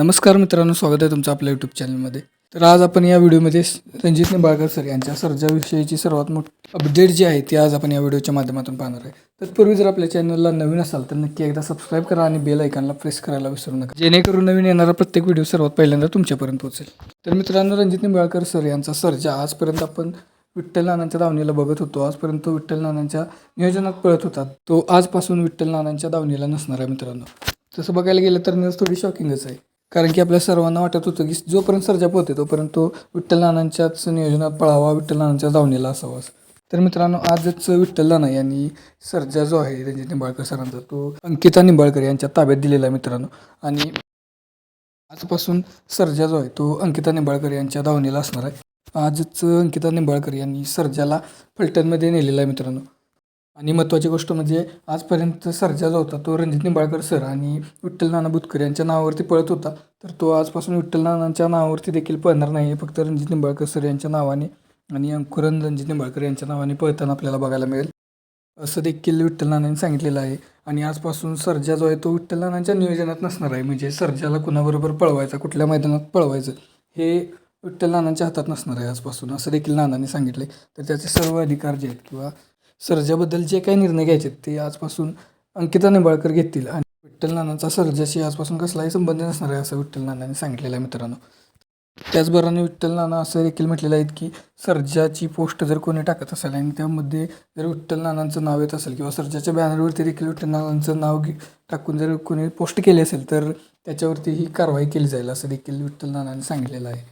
नमस्कार मित्रांनो स्वागत आहे तुमचं आपल्या यूट्यूब चॅनलमध्ये तर आज आपण या व्हिडिओमध्ये स- रणजित निंबाळकर सर यांच्या सर्जाविषयीची सर्वात मोठी अपडेट जी आहे ती आज आपण या व्हिडिओच्या माध्यमातून पाहणार आहे. तत्पूर्वी जर आपल्या चॅनलला नवीन असाल तर नक्की एकदा सबस्क्राईब करा आणि बेल ऐकॉनला प्रेस करायला विसरू नका. जेणेकरून नवीन येणारा प्रत्येक व्हिडिओ सर्वात पहिल्यांदा तुमच्यापर्यंत पोहोचेल. तर मित्रांनो रणजित निंबाळकर सर यांचा सर्जा आजपर्यंत आपण विठ्ठल नानांच्या दावणीला बघत होतो. आजपर्यंत विठ्ठल नानांच्या नियोजनात पळत होता. तो आजपासून विठ्ठल नानांच्या दावणीला नसणार आहे मित्रांनो. तसं बघायला गेलं तर न्यूज थोडी शॉकिंगच आहे. कारण की आपल्या सर्वांना वाटत होतं की जोपर्यंत सर्जा पोहते तोपर्यंत तो विठ्ठल नानांच्याच नियोजनात पळावा विठ्ठल नानांच्या दावणीला असावा तर मित्रांनो आजच विठ्ठल नाना यांनी सर्जा जो आहे रणजित निंबाळकर सरांचा तो अंकिता निंबाळकर यांच्या ताब्यात दिलेला आहे मित्रांनो. आणि आजपासून सर्जा जो आहे तो अंकिता निंबाळकर यांच्या दावणीला असणार आहे. आजच अंकिता निंबाळकर यांनी सर्जाला फलटणमध्ये नेलेला आहे मित्रांनो. आणि महत्त्वाची गोष्ट म्हणजे आजपर्यंत सर्जा जो होता तो रणजित निंबाळकर सर आणि विठ्ठल नाना बुतकर यांच्या नावावरती पळत होता. तर तो आजपासून विठ्ठल नानांच्या नावावरती देखील पळणार नाही फक्त रणजित निंबाळकर सर यांच्या नावाने आणि अंकुरन रणजित निंबाळकर यांच्या नावाने पळताना आपल्याला बघायला मिळेल. असं देखील विठ्ठल नानांनी सांगितलेलं आहे. आणि आजपासून सर्जा जो आहे तो विठ्ठल नानांच्या नियोजनात नसणार आहे. म्हणजे सर्जाला कुणाबरोबर पळवायचा कुठल्या मैदानात पळवायचं हे विठ्ठल नानांच्या हातात नसणार आहे आजपासून असं देखील नानांनी सांगितले तर त्याचे सर्व अधिकार जे आहेत किंवा सर्जाबद्दल जे काही निर्णय घ्यायचे आहेत ते आजपासून अंकिता निंबाळकर घेतील. आणि विठ्ठल नानांचा सर्जाशी आजपासून कसलाही संबंध नसणार आहे असं विठ्ठल नानांनी सांगितलेलं आहे मित्रांनो. त्याचबरोबर विठ्ठल नाना असं देखील म्हटलेलं आहे की सर्जाची पोस्ट जर कोणी टाकत असेल आणि त्यामध्ये जर विठ्ठल नानांचं नाव येत असेल किंवा सर्जाच्या बॅनरवरती देखील विठ्ठल नानांचं नाव घे- टाकून जर कोणी पोस्ट केली असेल तर त्याच्यावरती ही कारवाई केली जाईल असं देखील विठ्ठल नानांनी सांगितलेलं आहे.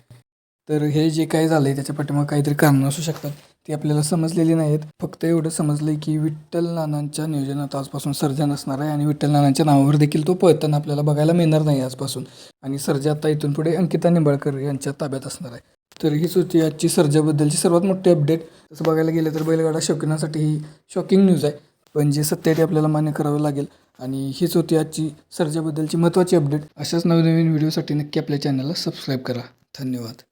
तर हे जे काही झालं आहे त्याच्या पाठीमा काहीतरी कारणं असू शकतात. ती आपल्याला समजलेली नाहीत. फक्त एवढं समजलं की विठ्ठल नानांच्या नियोजनात आजपासून सर्जन असणार आहे आणि विठ्ठल नानांच्या नावावर देखील तो पळताना आपल्याला बघायला मिळणार नाही आजपासून. आणि सर्जा आता इथून पुढे अंकिता निंबाळकर यांच्या ताब्यात असणार आहे. तर हीच होती आजची सर्जाबद्दलची सर्वात मोठी अपडेट तसं बघायला गेलं तर बैलगाडा शौकीनासाठी ही शॉकिंग न्यूज आहे. पण जे सत्य ते आपल्याला मान्य करावं लागेल. आणि हीच होती आजची सर्जाबद्दलची महत्त्वाची अपडेट अशाच नवनवीन व्हिडिओसाठी नक्की आपल्या चॅनलला सबस्क्राईब करा. धन्यवाद.